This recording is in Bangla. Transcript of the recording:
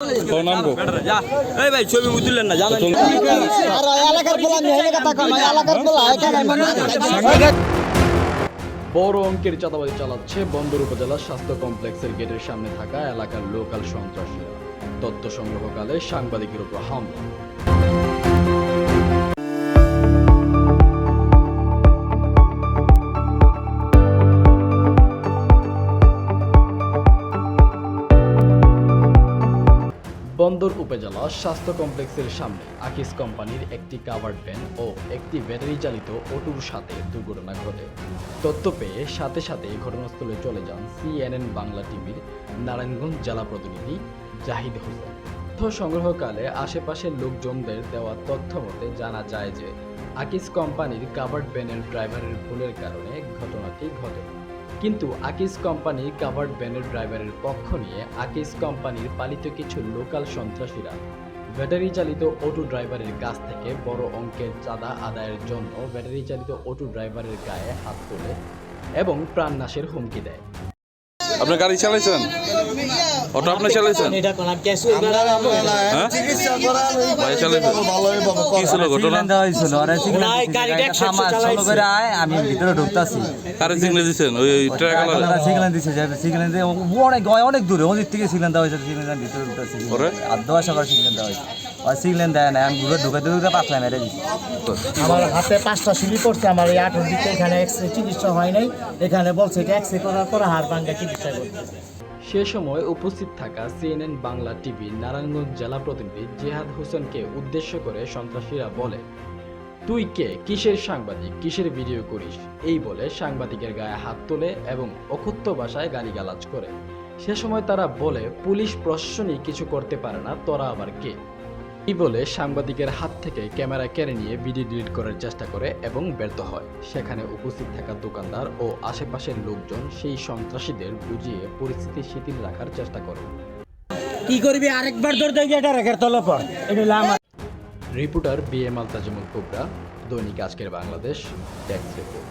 তোর নাম গো এই ভাই ছবি তুললেন না জানেন। এলাকার পোলা মেয়ে কথা কম এলাকার পোলা বড় অঙ্কের চাঁদাবাজি চালাচ্ছে বন্দর উপজেলা স্বাস্থ্য কমপ্লেক্সের গেটের সামনে থাকা এলাকার লোকাল সন্ত্রাসীরা। তথ্য সংগ্রহকালে সাংবাদিকের উপর হামলা। বন্দর উপজেলা স্বাস্থ্য কমপ্লেক্সের সামনে আকিস কোম্পানির একটি কাভার্ড ভ্যান ও একটি ব্যাটারি চালিত অটোর সাথে দুর্ঘটনা ঘটে। তথ্য পেয়ে সাথে সাথে ঘটনাস্থলে চলে যান সিএনএন বাংলা টিভির নারায়ণগঞ্জ জেলা প্রতিনিধি জাহিদ হোসেন। তথ্য সংগ্রহকালে আশেপাশের লোকজনদের দেওয়া তথ্য মতে জানা যায় যে, আকিস কোম্পানির কাভার্ড ভ্যানের ড্রাইভারের ভুলের কারণে ঘটনাটি ঘটে। কিন্তু আকিস কোম্পানির কাভার্ড ভ্যানের ড্রাইভারের পক্ষ নিয়ে আকিস কোম্পানির পালিত কিছু লোকাল সন্ত্রাসীরা ব্যাটারি চালিত অটো ড্রাইভারের কাছ থেকে বড় অঙ্কের চাঁদা আদায়ের জন্য ব্যাটারি চালিত অটো ড্রাইভারের গায়ে হাত তোলে এবং প্রাণনাশের হুমকি দেয়। আপনি গাড়ি চালাইছেন? অটো আপনি চালাইছেন? ক্যাশ হ্যাঁ? ভাই চালাইছেন? কি ছিল ঘটনা। আমি ভিতরে ঢুকতাছি কারে সিগনাল দিছেন? ওই ট্রাক আপনারা সিগন্যাল দিচ্ছে যে সিগন্যাল দিয়ে অনেক অনেক দূরে ওদিক থেকে সিগন্যাল দেওয়া হয়েছে সিগন্যাল ভিতরে ঢুকতাছি। পরে? আর দশ আবার সিগন্যাল দেওয়া হয়েছে। দেয় না আমি ঘুরে ঢুকে ঢুকে পাতলা মেরে দিচ্ছি আমার হাতে পাঁচটা সিলি পড়ছে আমার এই আঠের দিকে এখানে এক্সরে চিকিৎসা হয় নাই। এখানে বলছে এটা এক্সরে করার পর হাড় ভাঙ্গা চিকিৎসা করতে। সে সময় উপস্থিত থাকা সিএনএন বাংলা টিভি নারায়ণগঞ্জ জেলা প্রতিনিধি জেহাদ হোসেনকে উদ্দেশ্য করে সন্ত্রাসীরা বলে তুই কে? কিসের সাংবাদিক? কিসের ভিডিও করিস? এই বলে সাংবাদিকের গায়ে হাত তোলে এবং অকথ্য ভাষায় গালিগালাজ করে। সে সময় তারা বলে পুলিশ প্রশাসনই কিছু করতে পারে না তোরা আবার কে? এই বলে সাংবাদিকের হাত থেকে ক্যামেরা কেড়ে নিয়ে ভিডিও ডিলিট করার চেষ্টা করে এবং ব্যর্থ হয়। সেখানে উপস্থিত থাকা দোকানদার ও আশেপাশের লোকজন সেই সন্ত্রাসীদের বুঝিয়ে পরিস্থিতি শিথিল রাখার চেষ্টা করে। কি করবি? আরেকবার ধরতে গিয়ে এটা রেখে তলে পর এটা হলো reporter B M Altazmul cobra দৈনিক আজকের বাংলাদেশ ট্যাক্স রিপোর্ট।